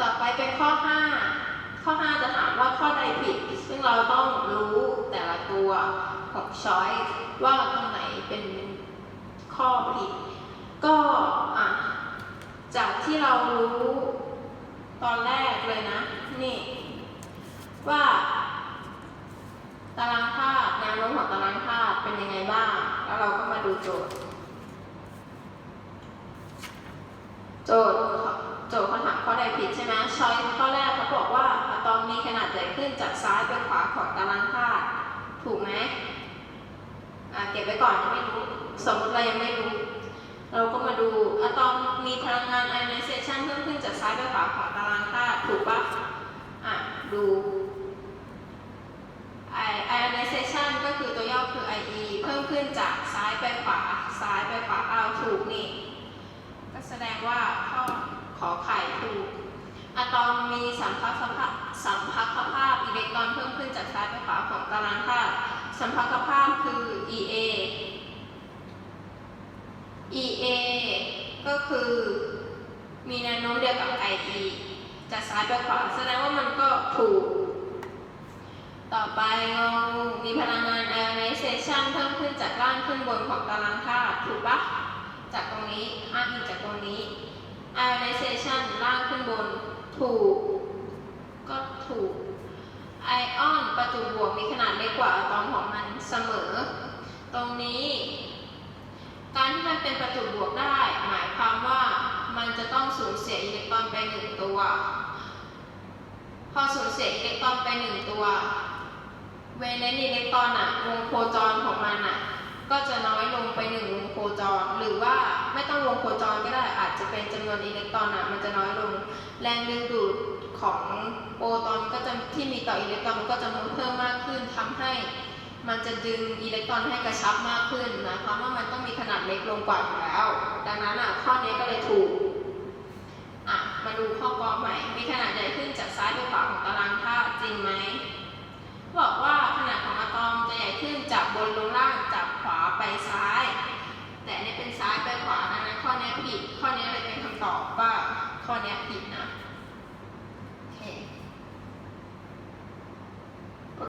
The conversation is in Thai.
ต่อไปเป็นข้อ 5 ข้อ 5 จะถามว่าข้อใดผิด ซึ่งเราต้องรู้แต่ละตัวของ choice ว่าตรงไหนเป็นข้อผิด ก็อะจากที่เรารู้ตอนแรกเลยนะ นี่ ว่าตารางธาตุแนวโน้มของตารางธาตุเป็นยังไงบ้าง แล้วเราก็มาดูโจทย์ โจทย์ ทย์เขาถามข้อใดผิดใช่ไหมช้อยข้อแรกเขาบอกว่าอะตอมมีขนาดใหญ่ขึ้นจากซ้ายไปขวาของตารางธาตุถูกไหมอะเก็บไว้ก่อนยังไม่รู้ สมมติเรายังไม่รู้ เราก็มาดูอะตอมมีพลังงาน ionization เพิ่มขึ้นจากซ้ายไปขวาของตารางธาตุถูกปะอะดู I- ionization ก็คือตัวย่อคือ IE เพิ่มขึ้นจากซ้ายไปขวา ซ้ายไปขวาเอาถูกนี่ ก็แสดงว่า อขอไข่ถูกอะตอมมีสัมพัทธภาพสัมพัทธภาพอิเล็กตรอนเพิ่มขึ้นจากซ้ายไปขวาของตารางธาตุสัมพัทธภาพคือ EA EA ก็คือมีแนวโน้มเดียวกับ IE จากซ้ายไปขวาแสดงว่ามันก็ถูก ต่อไปงองูมีพลังงาน ionization เพิ่มขึ้นจากล่างขึ้นบนของตารางธาตุถูกปะจากตรงนี้อ้างอิงจากตรงนี้ ionization ล่างขึ้นบน ถูก ก็ถูก ไอออนประจุบวกมีขนาดเล็กกว่าอะตอมของมันเสมอ ตรงนี้ การที่มันเป็นประจุบวกได้ หมายความว่ามันจะต้องสูญเสียอิเล็กตรอนไปหนึ่งตัว พอสูญเสียอิเล็กตรอนไปหนึ่งตัว เวเลนอิเล็กตรอนอะวงโคจรของมันอะก็จะน้อยลงไปหนึ่งวงโคจร หรือว่าไม่ต้องวงโคจ เป็นจำนวนอิเล็กตรอนอะมันจะน้อยลง แรงดึงดูดของโปรตอนก็จะที่มีต่ออิเล็กตรอนมันก็จะเพิ่มมากขึ้นทำให้ มันจะดึงอิเล็กตรอนให้กระชับมากขึ้นหมายความว่ามันต้องมีขนาดเล็กลงกว่าอยู่แล้ว ดังนั้นอะข้อนี้ก็เลยถูกอะมาดูข้อกอใหม่ มีขนาดใหญ่ขึ้นจากซ้ายไปขวาของตารางธาตุจริงไหมบอกว่าขนาดของอะตอมจะใหญ่ขึ้นจากบนลงล่างจากขวาไปซ้าย แต่อันนี่เป็นซ้ายไป ผิดข้อนี้เลยเป็นคำตอบว่าข้อนี้ผิด